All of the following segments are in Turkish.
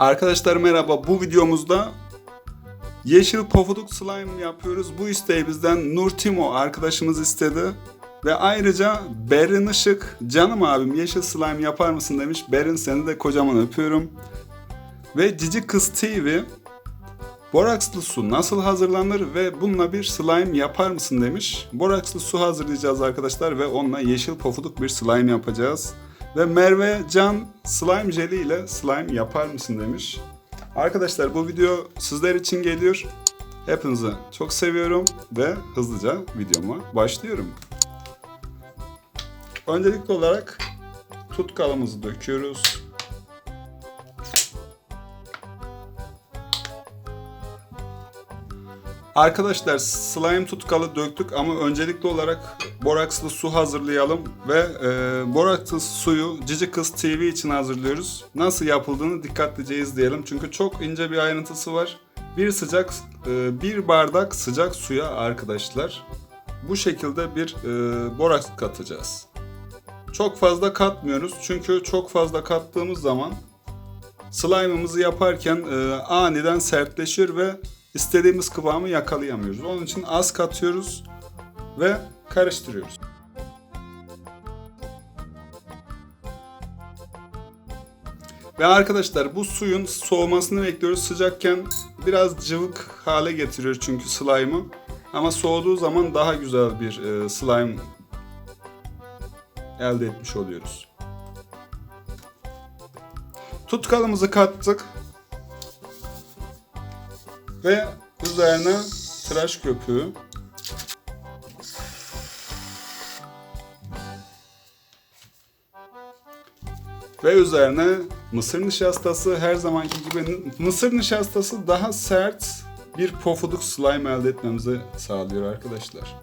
Arkadaşlar merhaba. Bu videomuzda yeşil pofuduk slime yapıyoruz. Bu isteği bizden Nur Timo arkadaşımız istedi. Ve ayrıca Berin Işık, canım abim yeşil slime yapar mısın demiş. Berin seni de kocaman öpüyorum. Ve Cici Kız TV, borakslı su nasıl hazırlanır ve bununla bir slime yapar mısın demiş. Borakslı su hazırlayacağız arkadaşlar ve onunla yeşil pofuduk bir slime yapacağız. Ve Merve Can slime jeli ile slime yapar mısın demiş. Arkadaşlar bu video sizler için geliyor. Hepinizi çok seviyorum ve hızlıca videoma başlıyorum. Öncelikli olarak tutkalımızı döküyoruz. Arkadaşlar slime tutkalı döktük ama öncelikli olarak borakslı su hazırlayalım ve e, borakslı suyu Cici Kız TV için hazırlıyoruz. Nasıl yapıldığını dikkatlice izleyelim çünkü çok ince bir ayrıntısı var. Bir sıcak e, bir bardak sıcak suya arkadaşlar bu şekilde bir e, boraks katacağız. Çok fazla katmıyoruz çünkü çok fazla kattığımız zaman slime'ımızı yaparken e, aniden sertleşir ve istediğimiz kıvamı yakalayamıyoruz. Onun için az katıyoruz ve karıştırıyoruz. Ve arkadaşlar bu suyun soğumasını bekliyoruz. Sıcakken biraz cıvık hale getiriyor çünkü slime'ı. Ama soğuduğu zaman daha güzel bir e, slime elde etmiş oluyoruz. Tutkalımızı kattık. Ve üzerine tıraş köpüğü. Ve üzerine mısır nişastası her zamanki gibi mısır nişastası daha sert bir pofuduk slime elde etmemizi sağlıyor arkadaşlar.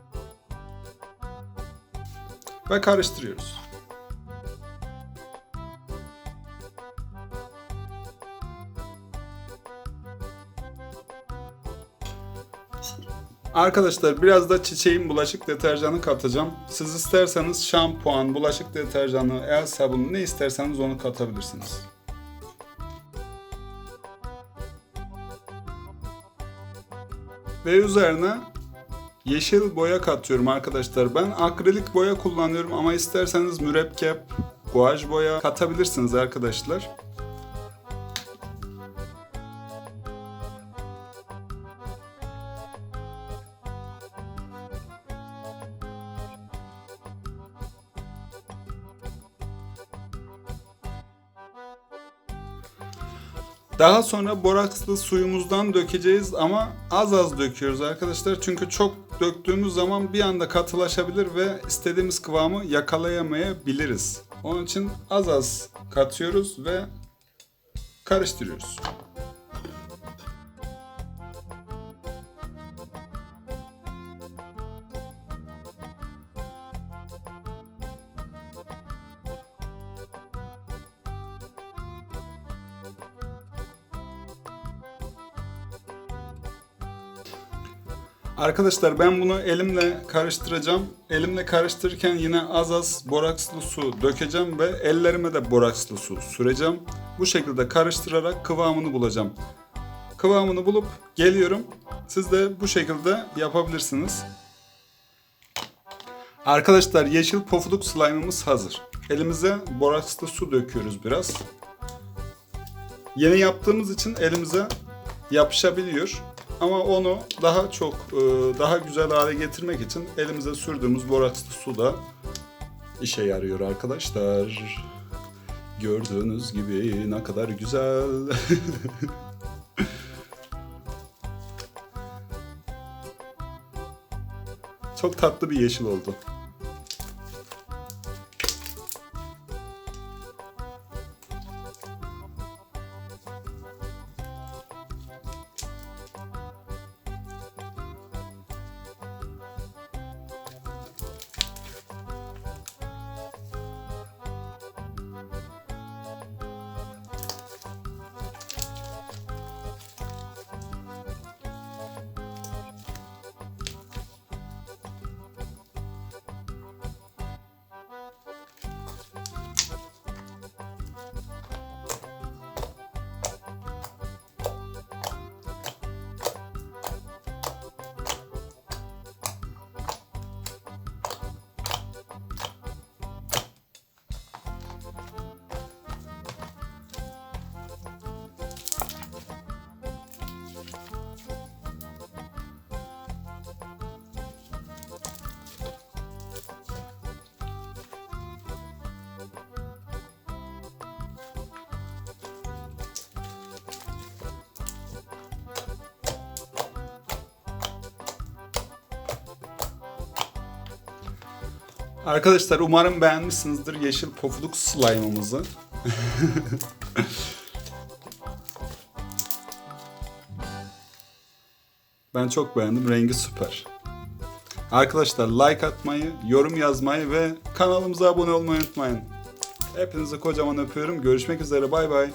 Ve karıştırıyoruz. Arkadaşlar biraz da çiçeğin bulaşık deterjanı katacağım. Siz isterseniz şampuan, bulaşık deterjanı, el sabunu ne isterseniz onu katabilirsiniz. Ve üzerine yeşil boya katıyorum arkadaşlar. Ben akrilik boya kullanıyorum ama isterseniz mürekkep, guaj boya katabilirsiniz arkadaşlar. Daha sonra borakslı suyumuzdan dökeceğiz ama az az döküyoruz arkadaşlar. Çünkü çok döktüğümüz zaman bir anda katılaşabilir ve istediğimiz kıvamı yakalayamayabiliriz. Onun için az az katıyoruz ve karıştırıyoruz. Arkadaşlar ben bunu elimle karıştıracağım. Elimle karıştırırken yine az az borakslı su dökeceğim ve ellerime de borakslı su süreceğim. Bu şekilde karıştırarak kıvamını bulacağım. Kıvamını bulup geliyorum. Siz de bu şekilde yapabilirsiniz. Arkadaşlar yeşil pofuduk slime'ımız hazır. Elimize borakslı su döküyoruz biraz. Yeni yaptığımız için elimize yapışabiliyor. Ama onu daha çok, e, daha güzel hale getirmek için elimize sürdüğümüz borakslı su da işe yarıyor arkadaşlar. Gördüğünüz gibi ne kadar güzel. çok tatlı bir yeşil oldu. Arkadaşlar umarım beğenmişsinizdir yeşil pofuduk slime'ımızı. ben çok beğendim. Rengi süper. Arkadaşlar like atmayı, yorum yazmayı ve kanalımıza abone olmayı unutmayın. Hepinizi kocaman öpüyorum. Görüşmek üzere. Bay bay.